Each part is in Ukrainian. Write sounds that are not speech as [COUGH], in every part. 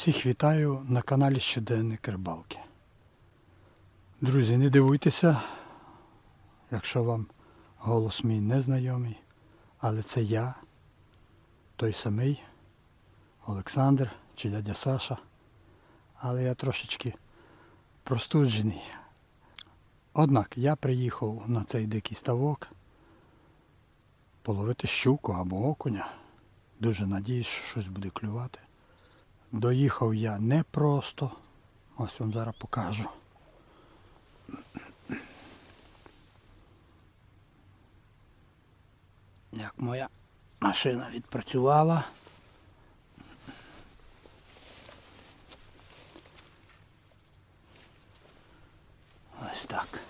Всіх вітаю на каналі Щоденник Рибалки. Друзі, не дивуйтеся, якщо вам голос мій незнайомий, але це я, той самий Олександр чи дядя Саша. Але я трошечки простуджений. Однак я приїхав на цей дикий ставок половити щуку або окуня. Дуже надіюсь, що щось буде клювати. Доїхав я не просто. Ось вам зараз покажу. Як моя машина відпрацювала. Ось так.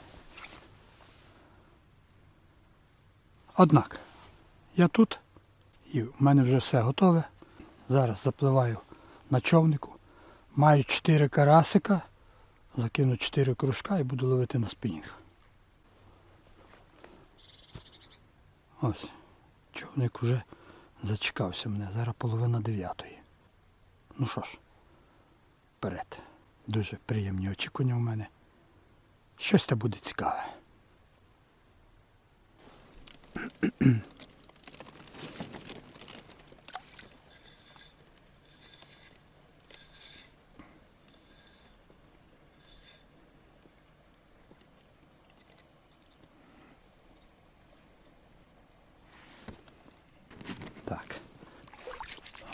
Однак, я тут і в мене вже все готове. Зараз запливаю на човнику. Маю 4 карасика, закину 4 кружка і буду ловити на спінінг. Ось, човник вже зачекався мене. Зараз половина дев'ятої. Ну що ж, вперед. Дуже приємні очікування у мене. Щось та буде цікаве. Так.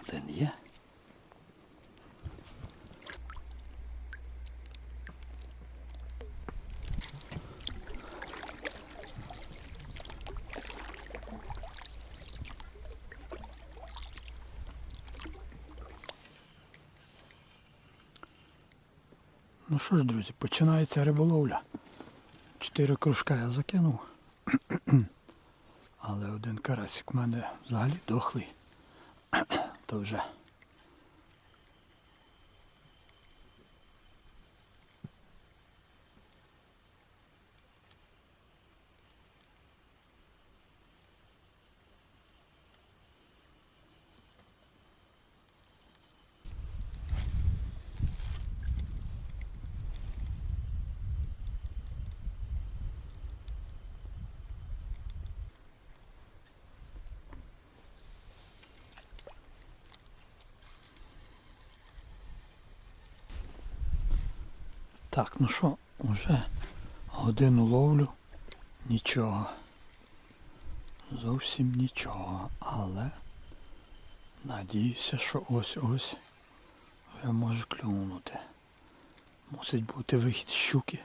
Один є. Ну що ж, друзі, починається риболовля. Чотири кружка я закинув. [CLEARS THROAT] Але один карасик в мене взагалі дохлий. [CLEARS THROAT] То вже. Так, ну що, вже годину ловлю. Нічого. Зовсім нічого. Але надіюся, що ось-ось вже може клюнути. Мусить бути вихід щуки.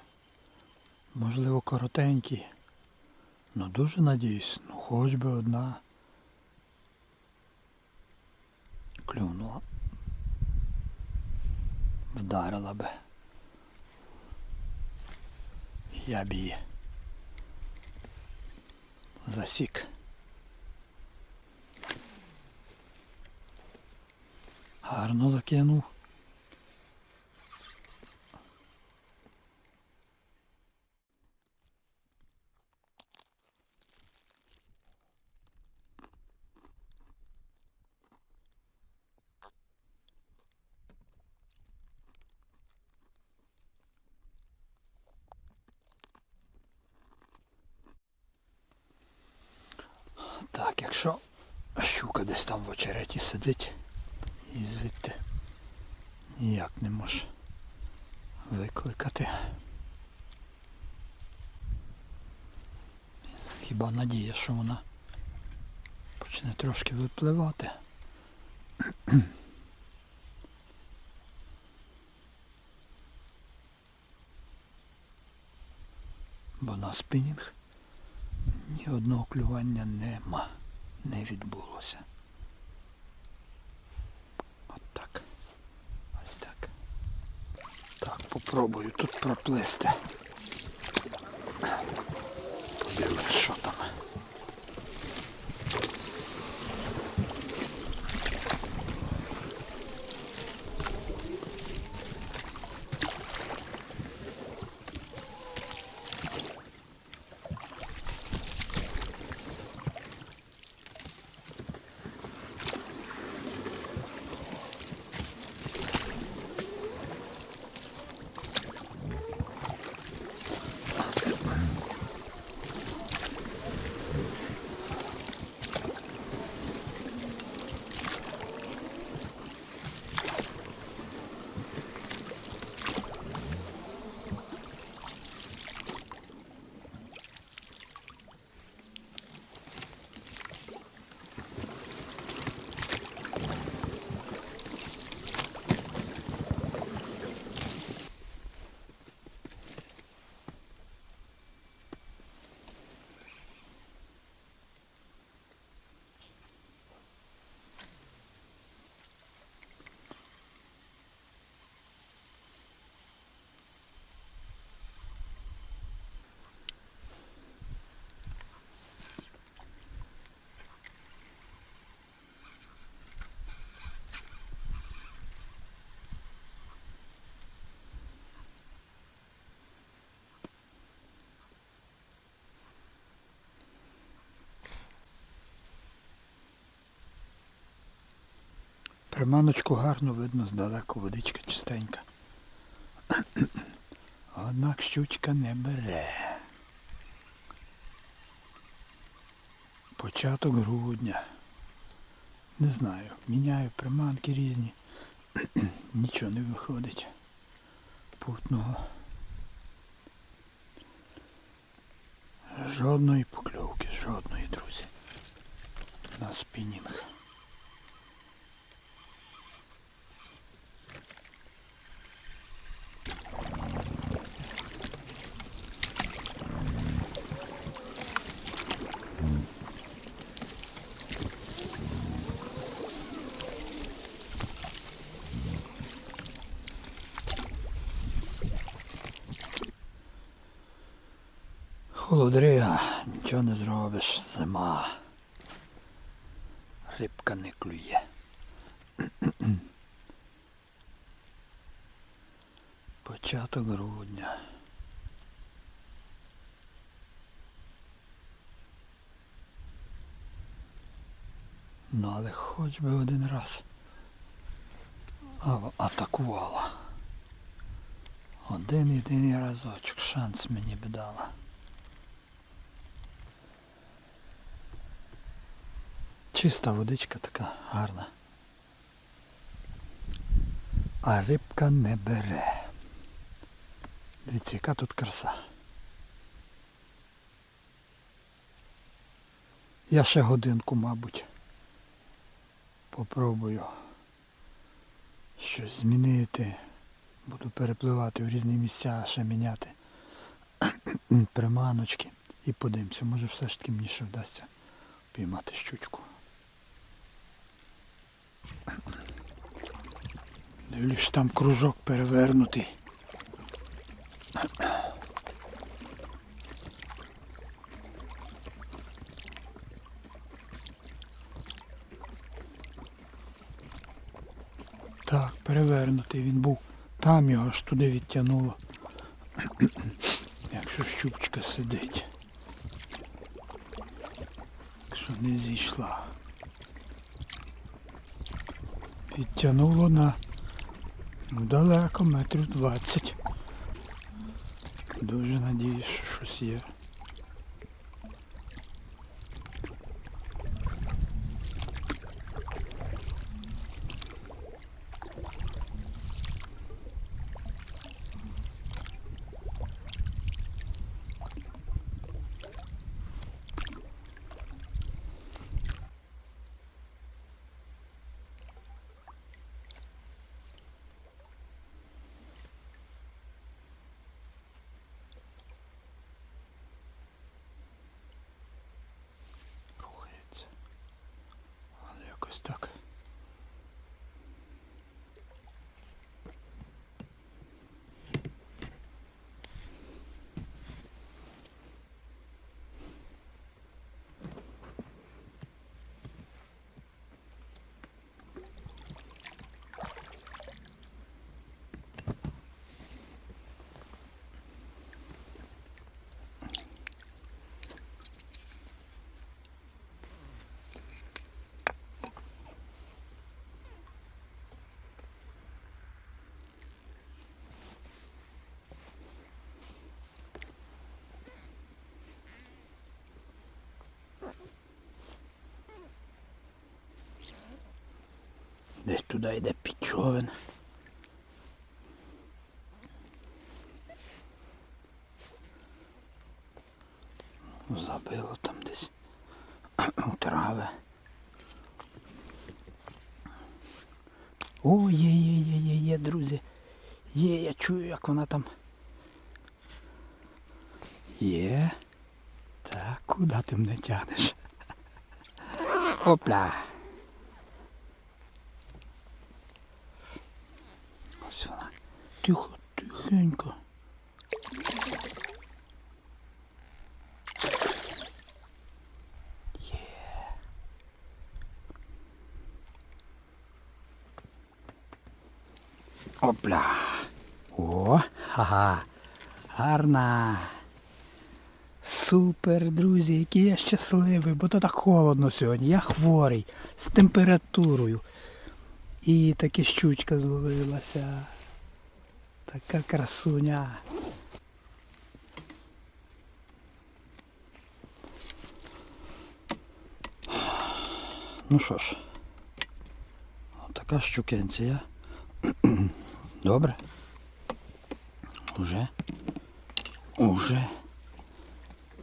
Можливо, коротенький. Ну дуже надіюсь, ну хоч би одна клюнула. Вдарила би. Я б її засік. Гарно закинув. Так, якщо щука десь там в очереті сидить і звідти ніяк не може викликати. Хіба надія, що вона почне трошки випливати. Бо на спінінг ні одного клювання нема, не відбулося. От так. Ось так. Так, попробую тут проплисти. Приманочку гарно видно здалеку, водичка чистенька. [CLEARS THROAT] Однак щучка не бере. Початок грудня. Не знаю, міняю приманки різні. [CLEARS THROAT] Нічого не виходить. Путного. Жодної покльовки, жодної, друзі. На спінінг. Холодрига, нічого не зробиш, зима. Рибка не клює. [CLEARS THROAT] Початок грудня. Ну, але хоч би один раз атакувала. Один єдиний разочок, шанс мені би дала. Чиста водичка така гарна. А рибка не бере. Дивіться, яка тут краса. Я ще годинку, мабуть, попробую щось змінити. Буду перепливати в різні місця, ще міняти приманочки. І подивимося, може все ж таки мені ще вдасться піймати щучку. Дивлюсь, там кружок перевернутий. Так, перевернутий він був. Там його аж туди відтягнуло. Якщо щупчка сидить. Якщо не зійшла. Відтягнуло на ну, далеко, метрів 20. Дуже надіюсь, що щось є. рухається. Але якось так. Туди йде підчовен. Забило там десь [CLEARS THROAT] у трави. О, є, є, є, є, є, друзі. Є, я чую, як вона там. Є. Так, куди ти мене тянеш? [LAUGHS] Опля. Ось вона. Тихо, тихенько. Опля. О, ха-ха. Гарна. Супер, друзі, який я щасливий, бо то так холодно сьогодні. Я хворий, з температурою. І таки щучка зловилася. Така красуня. Ну що ж, така щукенція. [CLEARS THROAT] Добре. Уже. Уже.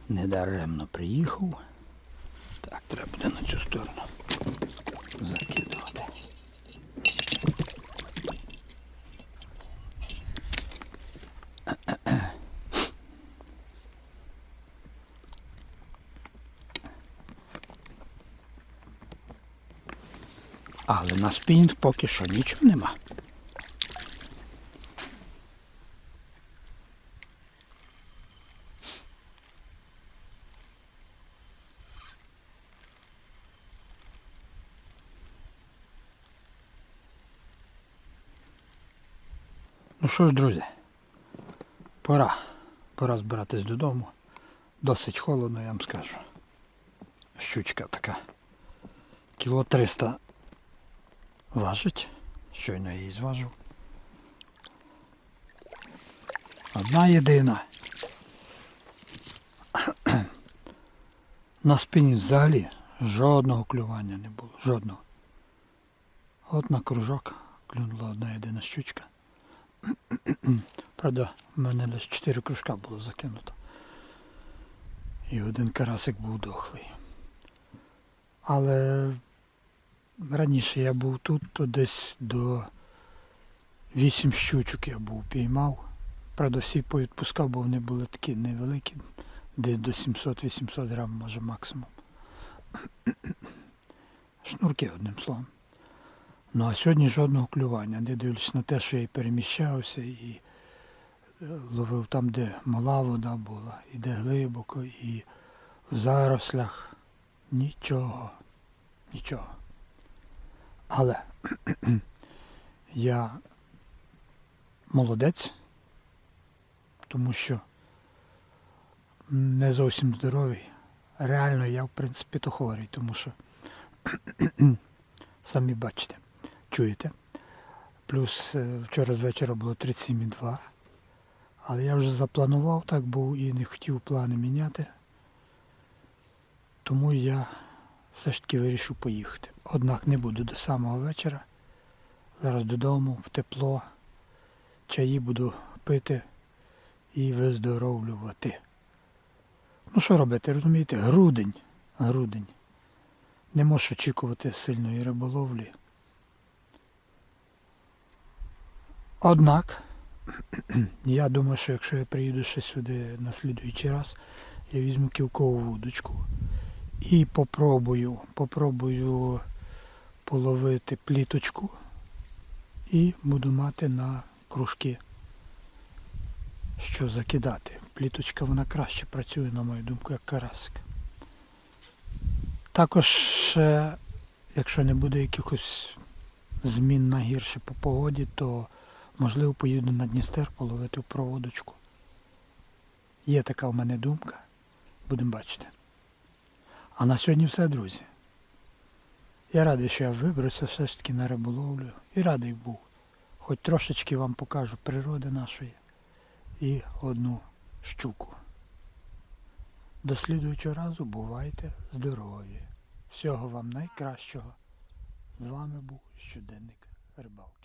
Недаремно приїхав. Так, треба буде на цю сторону закидувати. Але на спінінг поки що нічого нема. Ну що ж, друзі, пора. Пора збиратись додому. Досить холодно, я вам скажу. Щучка така. Кіло 300 важить. Щойно її зважив. Одна єдина. На спині взагалі жодного клювання не було. Жодного. От на кружок клюнула одна єдина щучка. Правда, в мене лише 4 кружка було закинуто. І один карасик був дохлий. Але раніше я був тут, то десь до 8 щучок я був піймав. Правда, всі повідпускав, бо вони були такі невеликі, десь до 700-800 грам, може максимум. [CLEARS THROAT] Шнурки, одним словом. Ну а сьогодні жодного клювання, не дивлячись на те, що я і переміщався і е, ловив там, де мала вода була, і де глибоко, і в зарослях. Нічого. Нічого. Але [CLEARS THROAT] я молодець, тому що не зовсім здоровий. Реально я, в принципі, то хворий, тому що [CLEARS THROAT] самі бачите, чуєте. Плюс е, вчора з вечора було 37,2. Але я вже запланував так був і не хотів плани міняти. Тому я все ж таки вирішив поїхати. Однак не буду до самого вечора. Зараз додому, в тепло, чаї буду пити і виздоровлювати. Ну що робити, розумієте? Грудень. Грудень. Не можеш очікувати сильної риболовлі. Однак, [CLEARS THROAT] я думаю, що якщо я приїду ще сюди на слідуючий раз, я візьму кілкову вудочку і попробую, попробую половити пліточку і буду мати на кружки, що закидати. Пліточка вона краще працює, на мою думку, як карасик. Також, якщо не буде якихось змін на гірше по погоді, то можливо поїду на Дністер половити в проводочку. Є така в мене думка. Будемо бачити. А на сьогодні все, друзі. Я радий, що я вибрався все ж таки на риболовлю. І радий був. Хоч трошечки вам покажу природи нашої і одну щуку. До слідуючого разу бувайте здорові. Всього вам найкращого. З вами був щоденник рибалки.